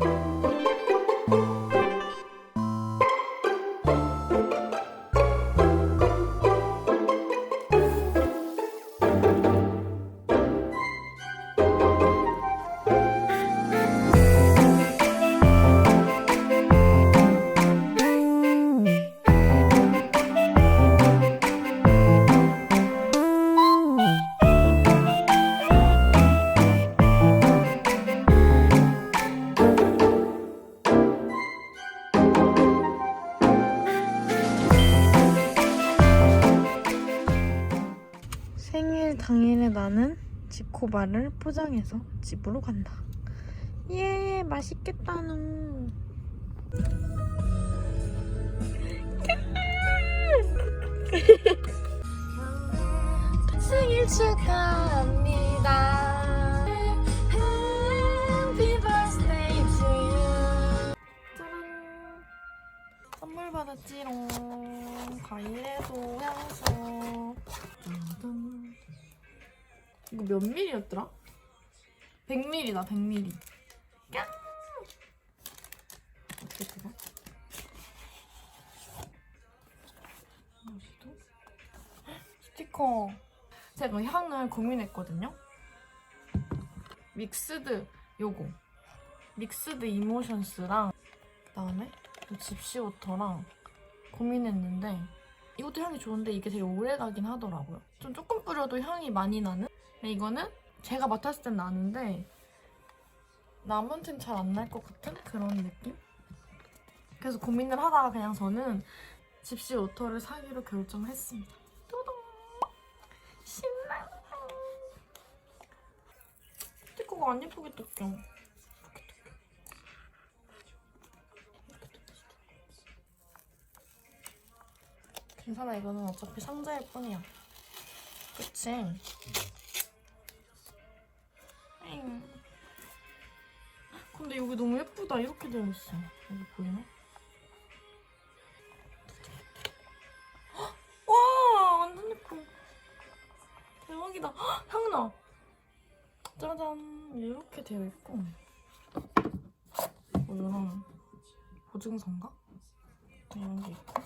생 지코바를 포장해서 집으로 간다. 예, 맛있겠다, 는 생일 축하합니다. 받았지롱. 과일에도 향수. 이거 몇 밀이었더라? 100밀이다, 100밀이. 깡! 어떻게 뜯어? 어디도? 스티커. 제가 향을 고민했거든요. 믹스드 요거. 믹스드 이모션스랑 그다음에 이 집시 워터랑 고민했는데 이것도 향이 좋은데 이게 되게 오래 가긴 하더라고요. 좀 조금 뿌려도 향이 많이 나는? 이거는 제가 맡았을 땐 나는데 남한테는 잘안 날 것 같은 그런 느낌? 그래서 고민을 하다가 그냥 저는 집시 워터를 사기로 결정했습니다. 또동! 신나! 스티커가 안 예쁘게 떴죠? 괜찮아 이거는 어차피 상자일 뿐이야 그치? 여기 너무 예쁘다 이렇게 되어 있어 여기 보이나? 헉! 와 완전 예뻐 대박이다 헉, 향나 짜잔 이렇게 되어 있고 뭐 이런 보증서인가? 이런 게 있고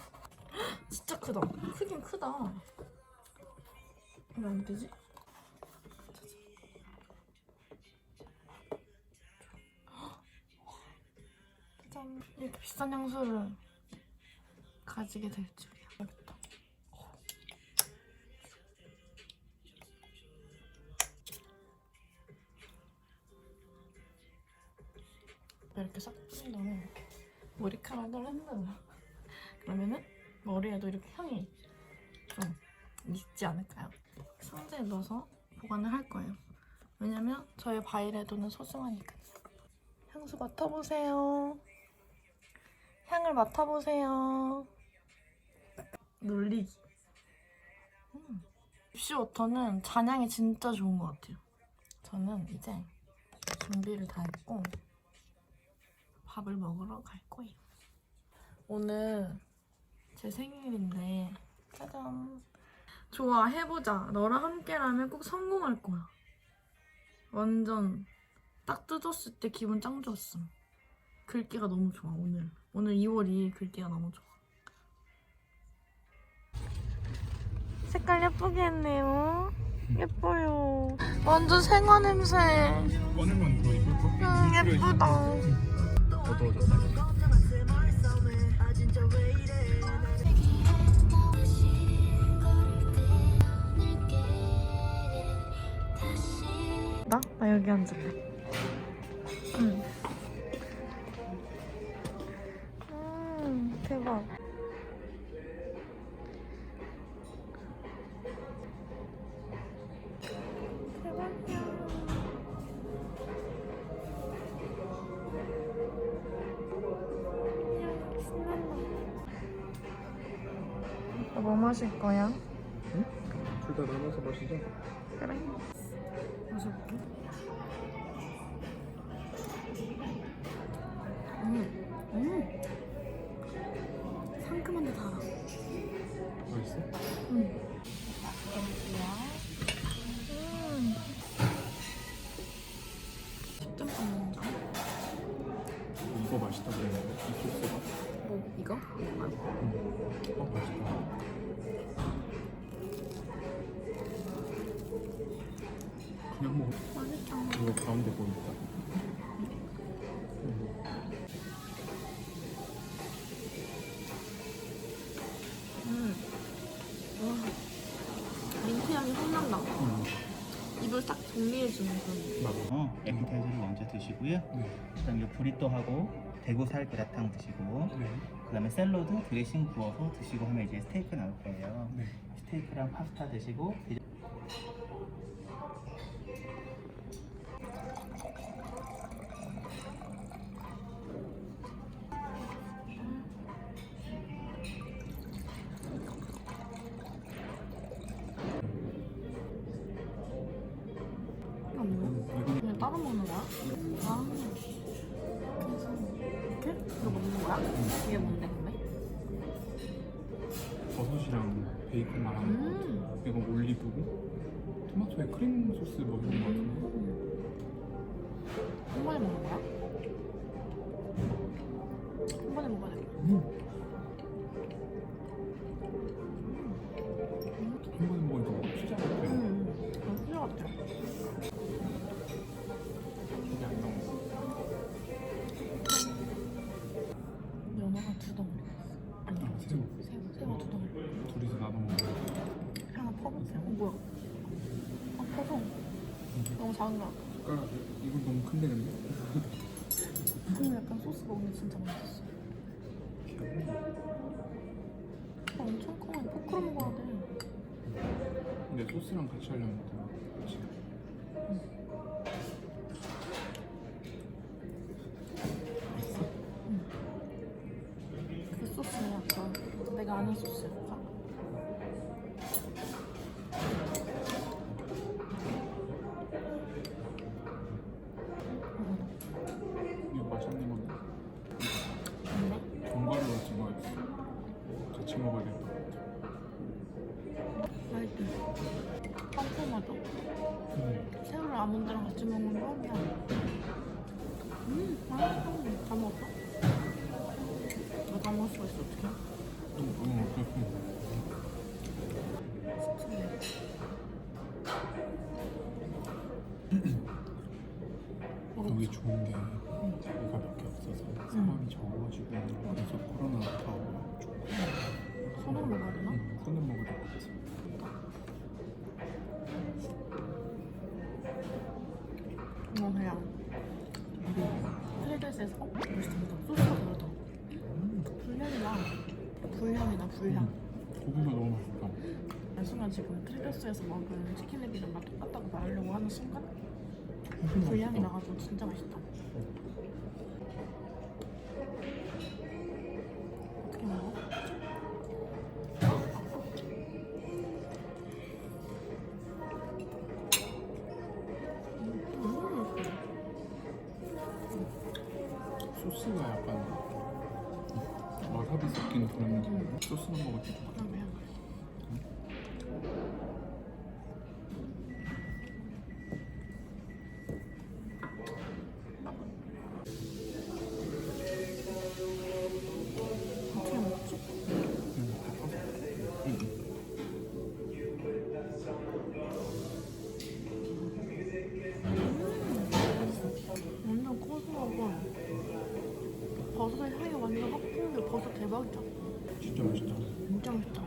진짜 크다. 크긴 크다. 왜 안 되지? 짜잔. 이렇게 비싼 향수를 가지게 될 줄이야. 알겠다. 이렇게 싹 뿌린 다음에 이렇게 머리카락을 흔들어. 그러면은 머리에도 이렇게 향이 좀 있지 않을까요? 상자에 넣어서 보관을 할 거예요. 왜냐면 저의 바이레도는 소중하니까요. 향수 맡아보세요. 향을 맡아보세요. 놀리기. 음. 입시워터는 잔향이 진짜 좋은 것 같아요. 저는 이제 준비를 다 했고 밥을 먹으러 갈 거예요. 오늘 제 생일인데 짜잔 좋아 해보자 너랑 함께라면 꼭 성공할 거야 완전 딱 뜯었을 때 기분 짱 좋았어 글귀가 너무 좋아 오늘 오늘 2월 2일 글귀가 너무 좋아 색깔 예쁘게 했네요 예뻐요 완전 생화 냄새 거? 음 예쁘다. 나? 나 여기 앉을래. 가운데 보니까 음. 와. 민트 향이 확 난다. 음. 입을 딱 정리해주는 그런. 맞아 어, 에피타이저를 먼저 드시고요. 네. 그다음에 브리또하고 대구살 그라탕 드시고 네. 그다음에 샐러드 드레싱 부어서 드시고 하면 이제 스테이크 나올 거예요. 네. 스테이크랑 파스타 드시고 토마토에 크림 소스 뭐 이런 거 같은데 한 번에 먹는 거야? 한 번에 먹어야 돼. 음. 한 번에 같아. 숟가락 이건 너무 큰데 근데 근데 약간 소스 먹으면 진짜 맛있어. 아, 엄청 커. 포크로 먹어야 돼. 근데 소스랑 같이 하려면 더 그렇지 그 소스는 약간 내가 아는 소스야. 것 같아 이건 그냥. 트레이더스에서 어? 맛있다. 소스가 다르다. 불향이다. 불향이다 불향 고기가 너무 맛있다. 난 순간 지금 트레이더스에서 먹은 치킨랩이랑 맛 똑같다고 말하려고 하는 순간? 훨씬 불향이 맛있다 나가지고 진짜 맛있다. 어떻게 먹어? 소스가 약간 와사비 섞인 그런 느낌 소스만 먹을 때 그러 버섯의 향이 완전 확 풍겨 버섯 대박이다 진짜 맛있다 진짜 맛있다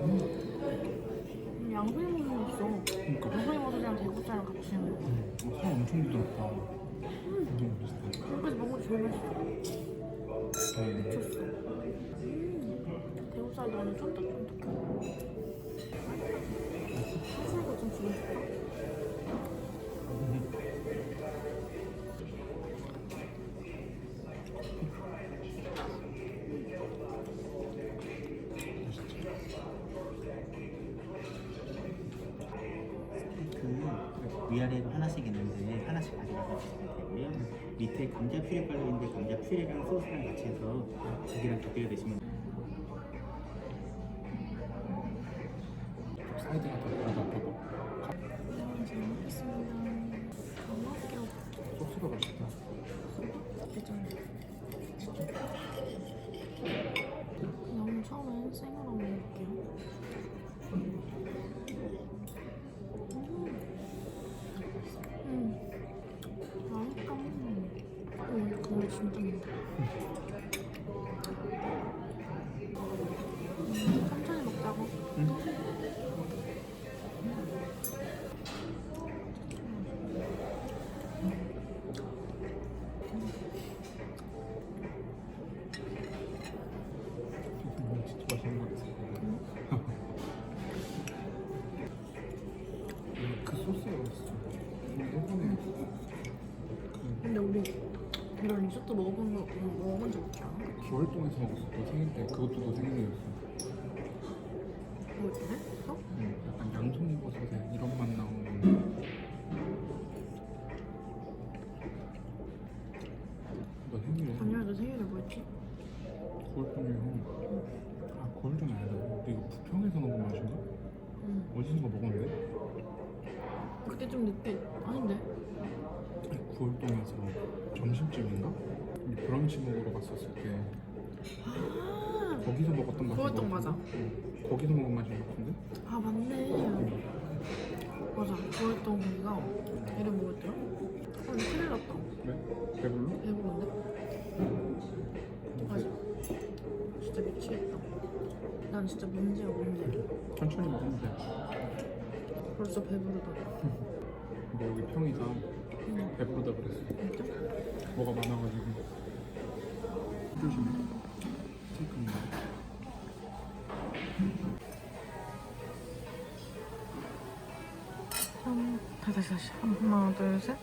음, 양송이 거 있어 그러니까 양송이 버섯이랑 대구살이랑 같이 음, 어, 살 엄청 부드럽다 맛있다 지금까지 먹은 거 제일 맛있어 음. 미쳤어 음, 대구살도 완전 쫀득쫀득해 사슬도 좀 주고 싶다 밑에 감자 퓨레 깔려 있는데 감자 퓨레랑 소스랑 같이 해서 고기랑 곁들여 드시면 사이드가 더 겨울동에서 먹었어. 너 생일 때 그것도 너 생일이었어. 먹을 때 했어? 응, 약간 양송이버섯에 이런 맛 나오는. 너 생일에 아니야 너 생일에 뭐였지? 겨울동이요. 아 겨울동이 아니라 이거 부평에서 먹은 맛인가? 응. 어디선가 먹었는데? 그때 좀 늦게 아닌데? 구월동에서 점심쯤인가? 브런치 먹으러 갔었을 때 아, 거기서 먹었던 구월동 것 맞아. 응. 거기서 먹은 맛인 것 같은데? 아 맞네. 맞아. 구월동 거기가 이름 뭐였더라? 어, 큰일 났다. 왜? 배불러? 배부른데? 맞아. 진짜 미치겠다. 난 진짜 문제야 문제. 천천히 먹으면 돼. 벌써 배부르다. 근데 여기 평이가 응. 배부르다 그랬어. 진짜? 뭐가 많아가지고. 조심해. 스테이크인가? 짠. 다시 다시. 하나 둘 셋.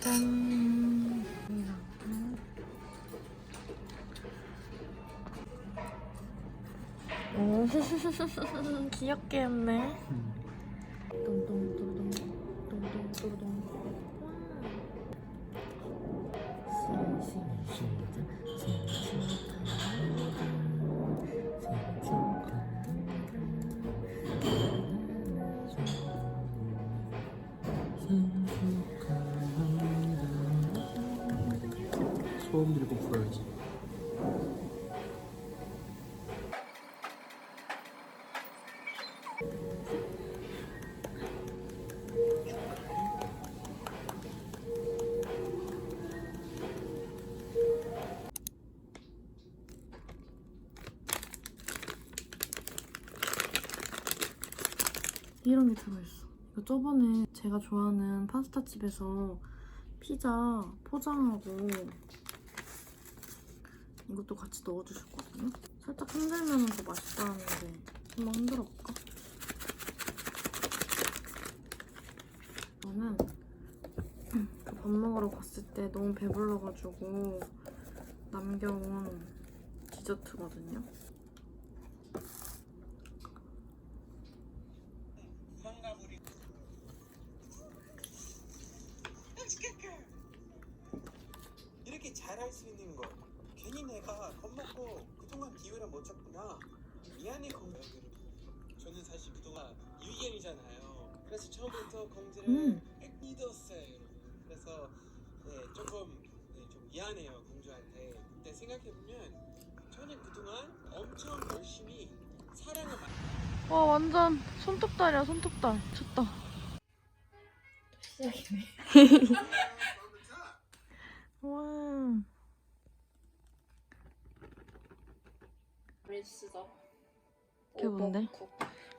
짠. 오, 귀엽게 했네. 응. 소음 들고 불어야지. 이런 게 들어있어. 이거 저번에 제가 좋아하는 파스타 집에서 피자 포장하고 이것도 같이 넣어주셨거든요. 살짝 흔들면 더 맛있다는데 한번 흔들어 볼까? 저는 그밥 먹으러 갔을 때 너무 배불러가지고 남겨온 디저트거든요. 완전 손톱달이야 손톱달 좋다 시작이네 와 미스다. 그게 뭔데?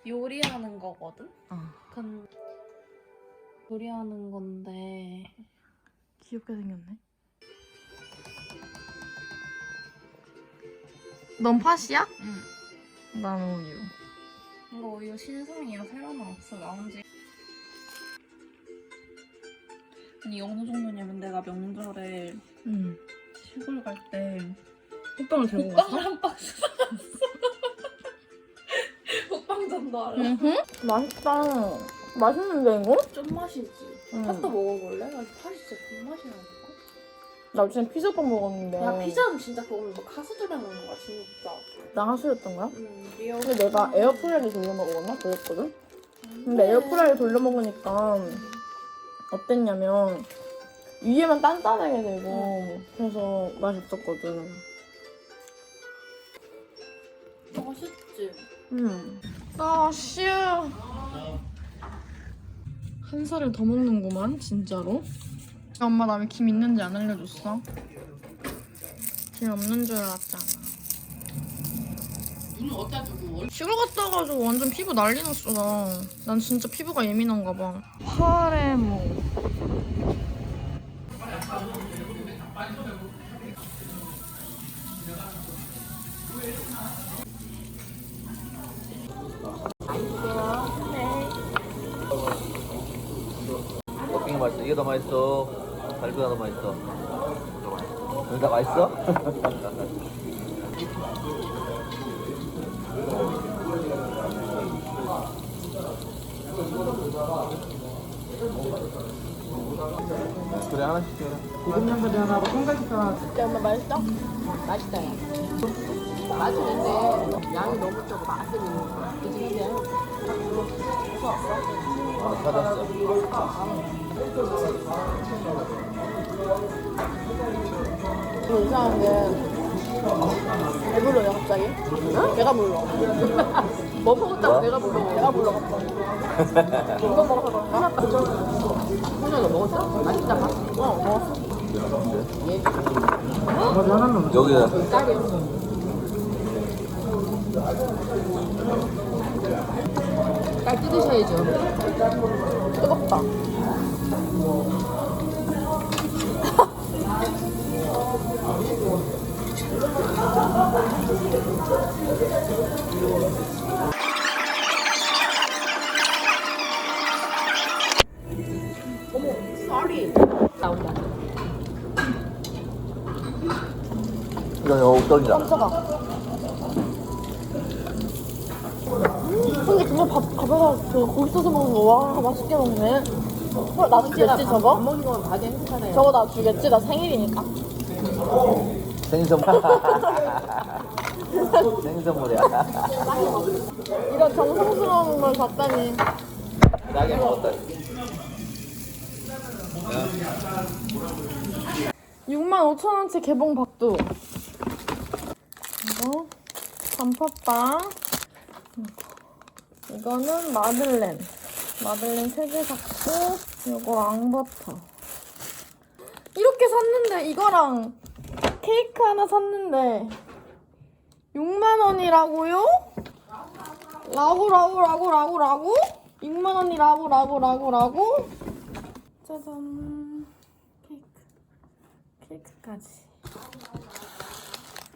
요리하는 거거든? 어. 근 요리하는 건데 귀엽게 생겼네 넌 팥이야? 응. 나는 우유 이거 우유 신상이야 새로 나왔어 나온 지 아니 어느 정도냐면 내가 명절에 응 시골 갈 때 호빵을 들고 갔어? 호빵을 한 박스 사갔어 호빵전도 알아? 응 맛있다 맛있는데 이거? 좀 맛이지 응. 파스타 먹어볼래? 나 팥이 진짜 존맛이라니까 나 어제 피자빵 먹었는데 야 피자는 진짜 그거는 뭐 가수들이 먹는 거야 진짜 나 하수였던 거야? 음 리얼 근데 내가 에어프라이기 돌려 먹었나? 그랬거든? 근데 에어프라이기 돌려 먹으니까 어땠냐면 위에만 단단하게 되고 그래서 맛이 없었거든 맛있지? 음. 아, 씨. 한 살을 더 먹는구만, 진짜로. 엄마 나 왜 김 있는지 안 알려줬어? 김 없는 줄 알았잖아. 눈을 어디다 두고 시골 갔다 와가지고 완전 피부 난리 났어 나. 난 진짜 피부가 예민한가 봐. 파레모. 어떻게 맛있어? 이게 더 맛있어? 갈비가 더 맛있어? 둘다 맛있어? 그래 하나씩 줘. 엄마 맛있어? 맛있다 야 맛있는데 양이 너무 적어 맛은 있는 거야 그치 하나 찾았어. 뭐 이상한 게 배불러요 갑자기 응? 배가 불러 뭐 먹었다고 뭐? 배가 불러 배가 불러 갑자기 이거 먹어서 그런가? 훈련이 너 먹었어? 맛있다 맛? 어 먹었어 얘 여기다 딸이야 딸 뜯으셔야죠. 뜨겁다. 어머 쌀이. 나온다. 이건 옥떡이다. 근데 밥, 밥에다 그 고기 써서 먹는 거, 와, 맛있게 먹네. 헐, 나도 주겠지, 밥 저거? 먹는 거면 바지 행복하네요 저거 나 주겠지? 나 생일이니까. 생일 선물. 생일 선물이야. 이런 정성스러운 걸 봤다니. 나게 먹었다. 6만 5천 원치 개봉 박두. 이거 단팥빵. 이거는 마들렌. 마들렌 3개 샀고, 이거 앙버터. 이렇게 샀는데 이거랑 케이크 하나 샀는데 6만 원이라고요? 라고 라고 라고 라고 라고? 6만 원이라고 라고 라고 라고? 짜잔. 케이크. 케이크까지.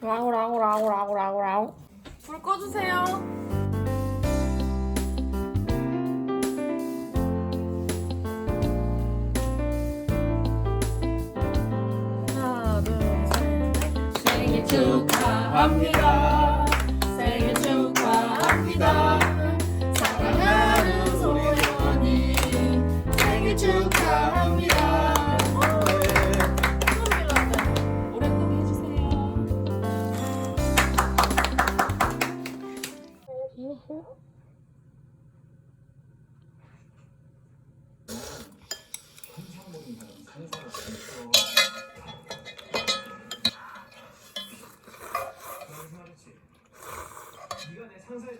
라고 라고 라고 라고 라고 라고. 불 꺼주세요. 축하합니다. 진짜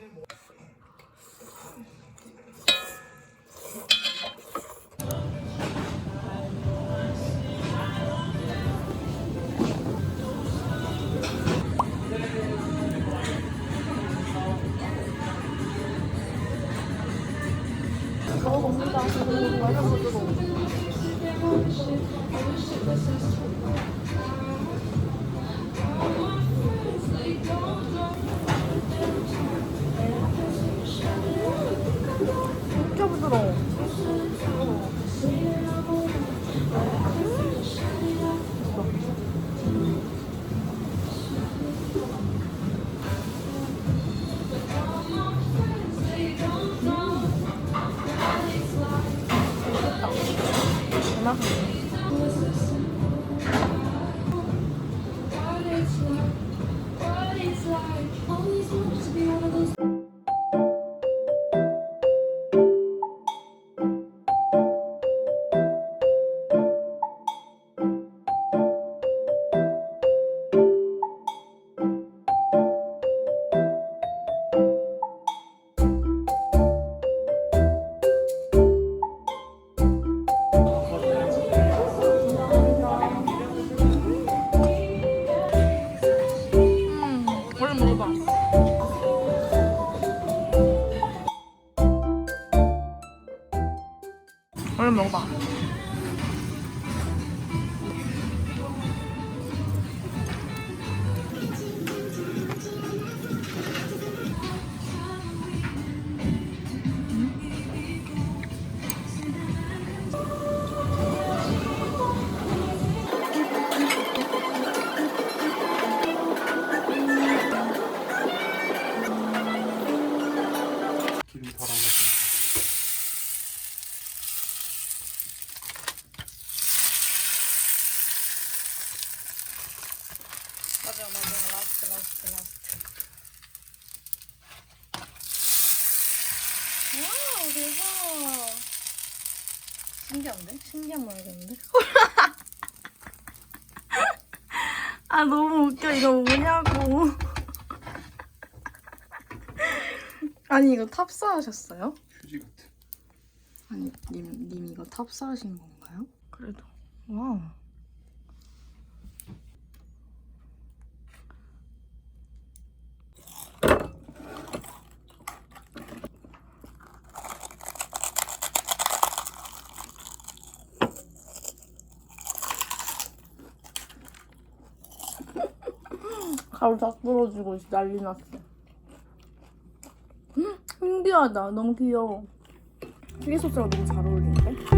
신기한데? 신기한 말이겠는데? 아 너무 웃겨 이거 뭐냐고 아니 이거 탑사하셨어요? 휴지 같은. 아니 님, 님 이거 탑사하신 건가요? 그래도 와우 가루 다 떨어지고 난리 났어. 음, 신기하다. 너무 귀여워. 튀김 소스랑 너무 잘 어울린다